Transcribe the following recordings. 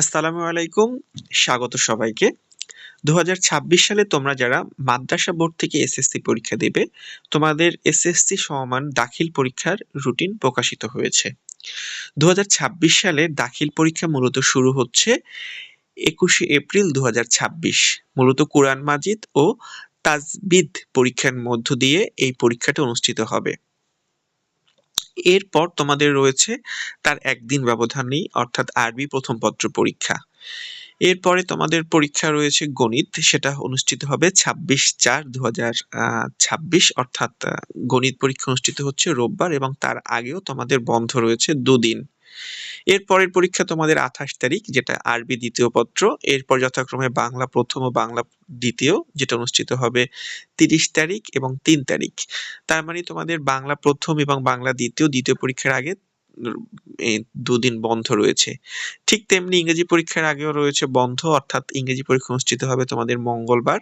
আসসালামু আলাইকুম, স্বাগত সবাইকে। দু হাজার ছাব্বিশ সালে তোমরা যারা মাদ্রাসা বোর্ড থেকে এসএসসি পরীক্ষা দেবে, তোমাদের এসএসসি সমমান দাখিল পরীক্ষার রুটিন প্রকাশিত হয়েছে। দু হাজার ছাব্বিশ সালে দাখিল পরীক্ষা মূলত শুরু হচ্ছে একুশে এপ্রিল দু হাজার ছাব্বিশ। মূলত কোরআন মাজিদ ও তাজবিদ পরীক্ষার মধ্য দিয়ে এই পরীক্ষাটা অনুষ্ঠিত হবে। এরপর তোমাদের রয়েছে তার একদিন ব্যবধানেই অর্থাৎ আরবি প্রথম পত্র পরীক্ষা। এরপরে তোমাদের পরীক্ষা রয়েছে গণিত, সেটা অনুষ্ঠিত হবে ছাব্বিশ চার দু ছাব্বিশ, অর্থাৎ গণিত পরীক্ষা অনুষ্ঠিত হচ্ছে রোববার এবং তার আগেও তোমাদের বন্ধ রয়েছে দুদিন। এর পরের পরীক্ষা তোমাদের আঠাশ তারিখ, যেটা আরবি দ্বিতীয় পত্র। এরপর যথাক্রমে বাংলা প্রথম ও বাংলা দ্বিতীয়, যেটা অনুষ্ঠিত হবে তিরিশ তারিখ এবং তিন তারিখ। তার মানে তোমাদের বাংলা প্রথম এবং বাংলা দ্বিতীয় দ্বিতীয় পরীক্ষার আগে দুদিন বন্ধ রয়েছে। ঠিক তেমনি ইংরেজি পরীক্ষার আগেও রয়েছে বন্ধ, অর্থাৎ ইংরেজি পরীক্ষা অনুষ্ঠিত হবে তোমাদের মঙ্গলবার।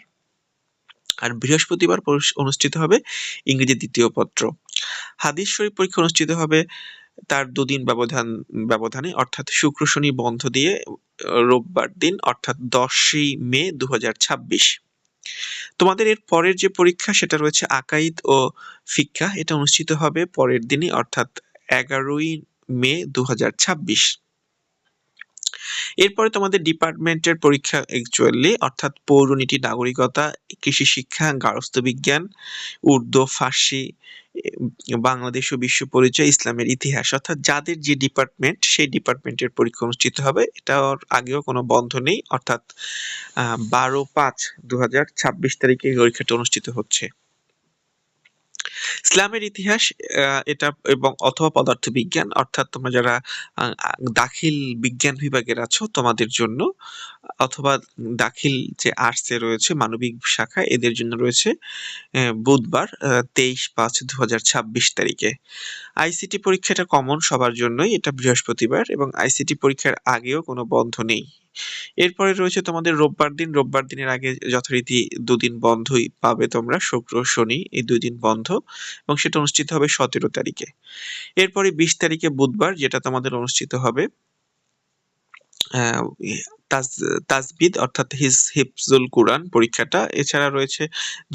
আর বৃহস্পতিবার অনুষ্ঠিত হবে ইংরেজি দ্বিতীয় পত্র। হাদিস শরীফ পরীক্ষা অনুষ্ঠিত হবে তার দুদিন ব্যবধান, ব্যবধানে, অর্থাৎ শুক্র, শনি, বন্ধ দিয়ে রোববার দিন, অর্থাৎ দশই মে দু হাজার ছাব্বিশ। তোমাদের এর পরের যে পরীক্ষা, সেটা রয়েছে আকাইদ ও ফিক্কা। এটা অনুষ্ঠিত হবে পরের দিনই, অর্থাৎ এগারোই মে দু হাজার ছাব্বিশ। এরপরে তোমাদের ডিপার্টমেন্টের পরীক্ষা অ্যাকচুয়ালি অর্থাৎ পৌরনীতি নাগরিকতা, কৃষি শিক্ষা, গার্হস্থ্য বিজ্ঞান, উর্দু, ফার্সি বাংলাদেশ ও বিশ্ব পরিচয়, ইসলামের ইতিহাস, অর্থাৎ যাদের যে ডিপার্টমেন্ট, সেই ডিপার্টমেন্টের পরীক্ষা অনুষ্ঠিত হবে। এটার আগেও কোনো বন্ধ নেই, অর্থাৎ বারো পাঁচ দু হাজার ছাব্বিশ তারিখে পরীক্ষাটা অনুষ্ঠিত হচ্ছে। ইসলামের ইতিহাস এটা এবং অথবা পদার্থবিজ্ঞান, অর্থাৎ তোমরা যারা দাখিল বিজ্ঞান বিভাগের আছো, তোমাদের জন্য, অথবা দাখিল যে আর্টসে রয়েছে, মানবিক শাখা, এদের জন্য রয়েছে বুধবার তেইশ পাঁচ দু হাজার ছাব্বিশ তারিখে। আইসিটি পরীক্ষাটা কমন সবার জন্যই, এটা বৃহস্পতিবার, এবং আইসিটি পরীক্ষার আগেও কোনো বন্ধ নেই। এরপরে রয়েছে তোমাদের রোববার দিন। রোববার দিনের আগে যথারীতি দুদিন বন্ধই পাবে তোমরা, শুক্র, শনি, এই দুই দিন বন্ধ এবং সেটা অনুষ্ঠিত হবে সতেরো তারিখে। এরপরে বিশ তারিখে বুধবার, যেটা তোমাদের অনুষ্ঠিত হবে। তাজবিদ অর্থাৎ হিজ হিফজুল কুরআন পরীক্ষাটা। এছাড়া রয়েছে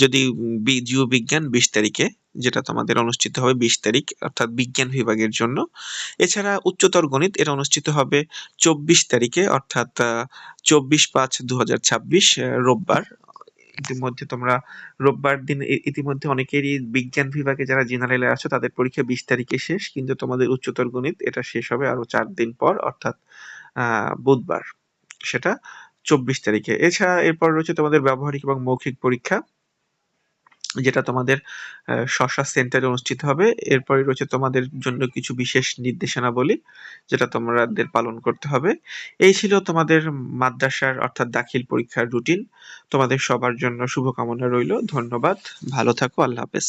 যদি জীববিজ্ঞান বিশ তারিখে, যেটা তোমাদের অনুষ্ঠিত হবে বিশ তারিখ, অর্থাৎ বিজ্ঞান বিভাগের জন্য। এছাড়া উচ্চতর গণিত, এটা অনুষ্ঠিত হবে চব্বিশ তারিখে, অর্থাৎ চব্বিশ পাঁচ দু রোববার। ইতিমধ্যে তোমরা রোববার দিন ইতিমধ্যে অনেকেরই বিজ্ঞান বিভাগে যারা জেনারেলে আছো, তাদের পরীক্ষা বিশ তারিখে শেষ, কিন্তু তোমাদের উচ্চতর গণিত এটা শেষ হবে আরও চার দিন পর, অর্থাৎ বুধবার, সেটা চব্বিশ তারিখে। এছাড়া এরপর রয়েছে তোমাদের ব্যবহারিক এবং মৌখিক পরীক্ষা, যেটা তোমাদের শশা সেন্টারে অনুষ্ঠিত হবে। এরপরে রয়েছে তোমাদের জন্য কিছু বিশেষ নির্দেশনাবলী যেটা তোমাদের পালন করতে হবে। এই ছিল তোমাদের মাদ্রাসার অর্থাৎ দাখিল পরীক্ষার রুটিন। তোমাদের সবার জন্য শুভকামনা রইল। ধন্যবাদ। ভালো থাকো। আল্লাহ হাফেজ।